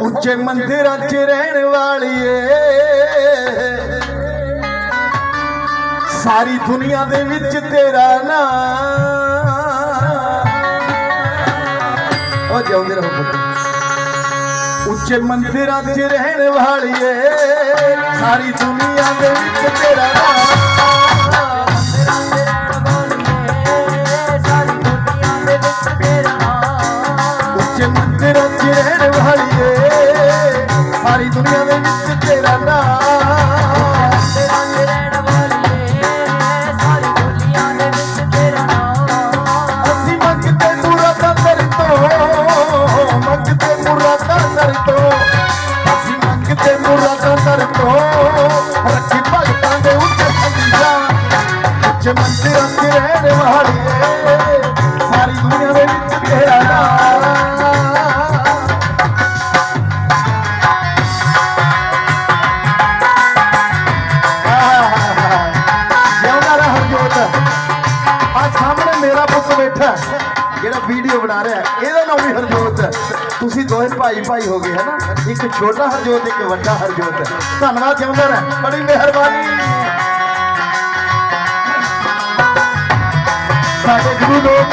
ਉੱਚੇ ਮੰਦਿਰਾਂ 'ਚ ਰਹਿਣ ਵਾਲੀਏ। ਸਾਰੀ ਦੁਨੀਆ ਦੇ ਵਿੱਚ ਤੇਰਾ ਨਾਮ। ਉਹ ਜਿਉਂਦੇ ਰਹੋ ਪੁੱਤ ਉੱਚੇ ਮੰਦਿਰਾਂ 'ਚ ਰਹਿਣ ਵਾਲੀਏ। ਸਾਰੀ ਦੁਨੀਆ ਦੇ ਵਿੱਚ ਤੇਰਾ ਨਾਮ। तेरा नाम ਜਿਹੜਾ ਵੀਡੀਓ ਬਣਾ ਰਿਹਾ, ਇਹਦਾ ਨਾਮ ਵੀ ਹਰਜੋਤ ਹੈ। ਤੁਸੀਂ ਦੋਹੇ ਭਾਈ ਭਾਈ ਹੋ ਗਏ, ਹਨਾ? ਇੱਕ ਛੋਟਾ ਹਰਜੋਤ, ਇੱਕ ਵੱਡਾ ਹਰਜੋਤ ਹੈ। ਧੰਨਵਾਦ ਜਿਉਂਦਾ ਰਹਿ ਬੜੀ ਮਿਹਰਬਾਨੀ। ਸਾਡੇ ਗੁਰੂ ਲੋਕ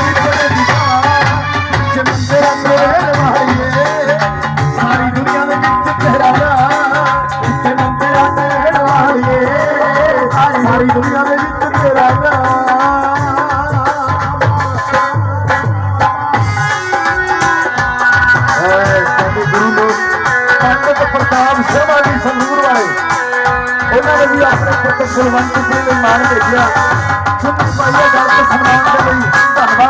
ਸਾਰੀ ਦੁਨੀਆ ਦੇ ਵਿੱਚ ਤੇਰਾ ਨਾਮ ਐ ਸਾਡੇ ਗੁਰੂ ਲੋਕ ਪੰਡਤ ਪ੍ਰਤਾਪ ਸੇਵਾ ਜੀ ਸੰਗਰੂਰ ਵਾਲੇ ਉਹਨਾਂ ਨੇ ਵੀ ਆਪਣੇ ਪੁੱਤਰ ਕੁਲਵੰਤ ਸਿੰਘ ਦੇ ਮਾਣ ਭੇਜਿਆ ਸੁਣ ਪਾਈਏ ਗੱਲ ਤੋਂ ਸੁਣਾਉਣ ਦੇ ਲਈ ਧੰਨਵਾਦ ਜੀ